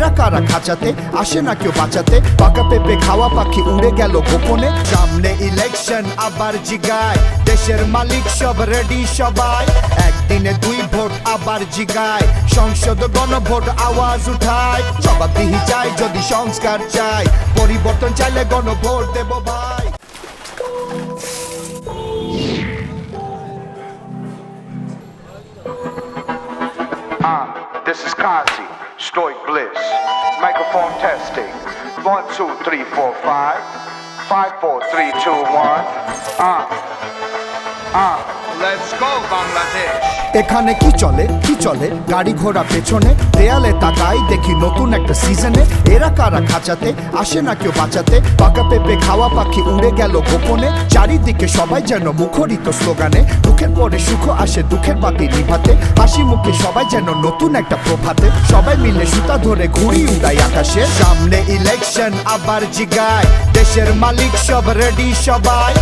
এরা কারা খাঁচাতে? আসে না কেউ বাঁচাতে। পাকা পেঁপে খাওয়া পাখি উড়ে গেল গোপনে। সামনে ইলেকশন আবার জিগায়। দেশের মালিক সব রেডি সবাই। একদিনে দুই ভোট, আবার জিগায়। সংসদ গণভোট, আওয়াজ উঠায়। জবাবদিহি চাই যদি সংস্কার চাই। পরিবর্তন চাইলে গণভোট দেব ভাই। Kazi, Stoic Bliss. Microphone testing. One, two, three, four, five. Five, four, three, two, one. Uh, uh, let's go, Bangladesh. এখানে কি চলে কি চলে? গাড়ি ঘোড়া পেছনে, দেয়ালে তাকাই দেখি নতুন একটা সিজনে। এরা কারা খাঁচাতে, আসে না কেউ বাঁচাতে? পাকা পেঁপে খাওয়া পাখি উড়ে গেল গোপনে। চারিদিকে সবাই যেন মুখরিত স্লোগানে। দুঃখের পরে সুখ আসে দুঃখের বাতি নিভাতে। হাসি মুখে সবাই যেন নতুন একটা প্রভাতে। সবাই মিলে সুতা ধরে ঘুড়ি উড়াই আকাশে। সামনে ইলেকশন আবার জিগায়। দেশের মালিক সব রেডি সবাই।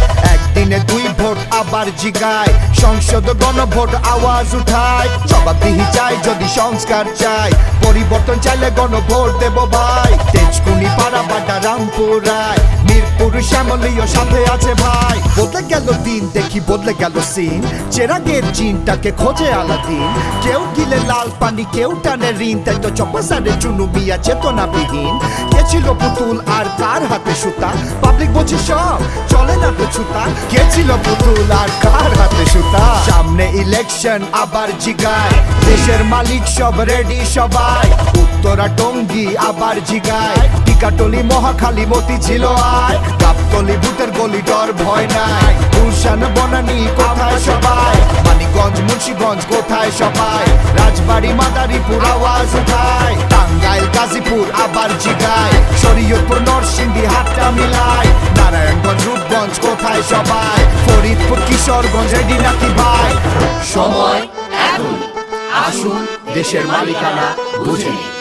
একদিনে দুই ভোট আবার জিগায়। সংসদ গণভোট আওয়াজ উঠায়। জবাবদিহি চাই যদি সংস্কার চাই। পরিবর্তন চাইলে গণভোট দেব ভাই। তেজকুনি পাড়া বাড্ডা রামপুর রায় মিরপুর শ্যামলীয় সাথে আছে ভাই। বদলে গেল দিন, দেখি বদলে গেল সিন। চেরাগের জিনটাকে খোঁজে আলাদিন। কেউ গিলে লাল পানি, কেউ টানে ঋণ, তাই তো চপাসারে চুনু মিয়া চেতনাবিহীন। কে ছিল পুতুল আর কার হাতে সুতা। পাবলিক বলছে, সব চলে না তো ছুতা। কে ছিল পুতুল আর কার হাতে সুতা? সামনে ইলেকশন আবার জিগায়। দেশের মালিক সব রেডি সবাই। উত্তরা টঙ্গি আবার জিগায়। টিকাটলি মহাখালী মতি ছিল আয় গাবতলি ভূতের গলি ডর ভয় নাই। গুলশান, বনানি কোথায় সবাই? মানিকগঞ্জ, মুন্সিগঞ্জ কোথায় সবাই? রাজবাড়ি, মাদারীপুর আওয়াজ উঠায়। টাঙ্গাইল গাজীপুর, আবার জিগায় শরীয়তপুর, নরসিংদী, হাটটা মিলায় নারায়ণগঞ্জ, রূপগঞ্জ, কোথায় সবাই? ফরিদপুর, কিশোরগঞ্জ, রেডি নাকি ভাই? সময় এখন আসুন, দেশের মালিকানা বুঝে নিন